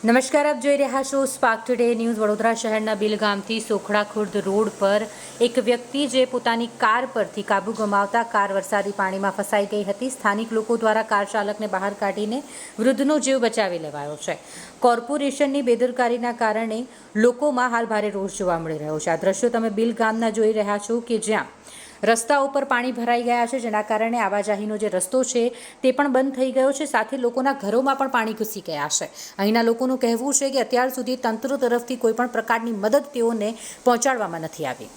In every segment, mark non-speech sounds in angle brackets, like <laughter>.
નમસ્કાર, આપ જોઈ રહ્યા છો સ્પાર્ક ટુડે ન્યૂઝ વડોદરા શહેરના બિલગામથી સોખડા ખુર્દ રોડ પર એક વ્યક્તિ જે પોતાની કાર પરથી કાબુ ગમાવતા કાર વરસાદી પાણીમાં ફસાઈ ગઈ હતી, સ્થાનિક લોકો દ્વારા કાર ચાલકને બહાર કાઢીને વૃદ્ધનો જીવ બચાવી લેવાયો છે. કોર્પોરેશનની બેદરકારીના કારણે લોકોમાં હાલ ભારે રોષ જોવા મળી રહ્યો છે. આ દ્રશ્યો તમે બિલ ગામના જોઈ રહ્યા છો કે જ્યાં રસ્તા ઉપર પાણી ભરાઈ ગયા છે, જેના કારણે આવાજાહીનો જે રસ્તો છે તે પણ બંધ થઈ ગયો છે. સાથે લોકોના ઘરોમાં પણ પાણી ઘૂસી ગયા છે. અહીંના લોકોનું કહેવું છે કે અત્યાર સુધી તંત્ર તરફથી કોઈપણ પ્રકારની મદદ તેઓને પહોંચાડવામાં નથી આવી.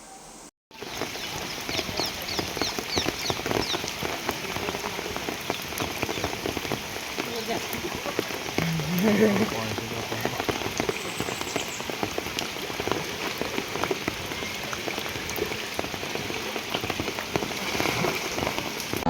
अब <laughs>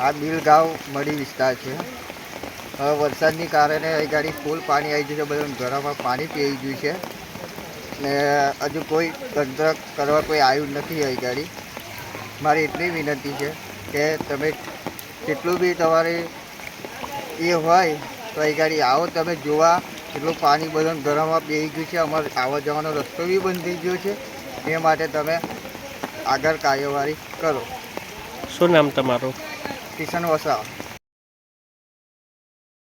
આ બિલગાંવ મળી વિસ્તાર છે. હવે વરસાદની કારણે અહીં ગાડી ફૂલ પાણી આવી ગયું છે. બધા ઘરોમાં પાણી પી ગયું છે. ને હજુ કોઈ તંત્ર કરવા કોઈ આવ્યું નથી અહીં ગાડી. મારી એટલી વિનંતી છે કે તમે જેટલું બી તમારે એ હોય તો અહીં ગાડી આવો. તમે જોવા કેટલું પાણી બધું ઘરોમાં પી ગયું છે. અમારે આવવા જવાનો રસ્તો બી બંધ થઈ ગયો છે. એ માટે તમે આગળ કાર્યવાહી કરો. શું નામ તમારું? kisan wasa.